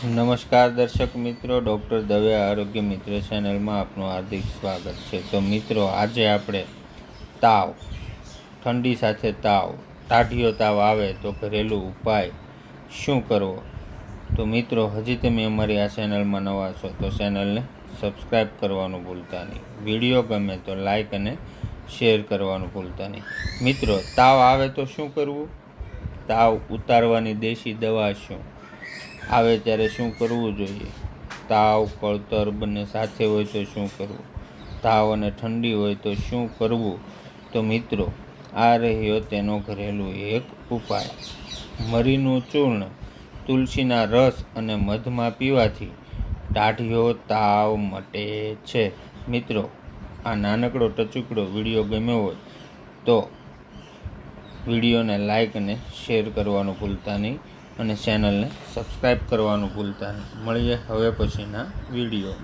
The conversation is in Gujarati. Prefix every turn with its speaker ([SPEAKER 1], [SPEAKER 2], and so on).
[SPEAKER 1] નમસ્કાર દર્શક મિત્રો, ડૉક્ટર દવે આરોગ્ય મિત્ર ચેનલમાં આપનું હાર્દિક સ્વાગત છે. તો મિત્રો, આજે આપણે તાવ, ઠંડી સાથે તાવ ટાઢિયો તાવ આવે તો ઘરેલું ઉપાય શું કરવો? તો મિત્રો, હજી તમે અમારી આ ચેનલમાં નવા છો તો ચેનલને સબસ્ક્રાઈબ કરવાનું ભૂલતા નહીં. વીડિયો ગમે તો લાઈક અને શેર કરવાનું ભૂલતા નહીં. મિત્રો, તાવ આવે તો શું કરવું? તાવ ઉતારવાની દેશી દવા શું? આવે ત્યારે શું કરવું જોઈએ? તાવ, કળતર બંને સાથે હોય તો શું કરવું? તાવ અને ઠંડી હોય તો શું કરવું? તો મિત્રો, આ રહ્યો તેનો ઘરેલું એક ઉપાય. મરીનું ચૂર્ણ, તુલસીના રસ અને મધમાં પીવાથી ટાઢિયો તાવ મટે છે. મિત્રો, આ નાનકડો ટચુકડો વીડિયો ગમ્યો હોય તો વિડીયોને લાઈક અને શેર કરવાનું ભૂલતા નહીં. અને ચેનલને સબસ્ક્રાઈબ કરવાનું ભૂલતા નહીં. મળીએ હવે પછીના વીડિયો